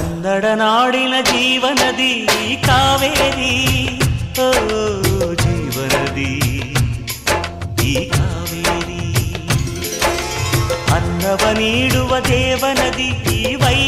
కన్నడనాడిన జీవనది ఈ కావేరి. ఓ జీవనది ಈ ಕಾವೇರಿ ಅನ್ನವ ನೀಡುವ ದೇವನದಿ ಈ ವೈ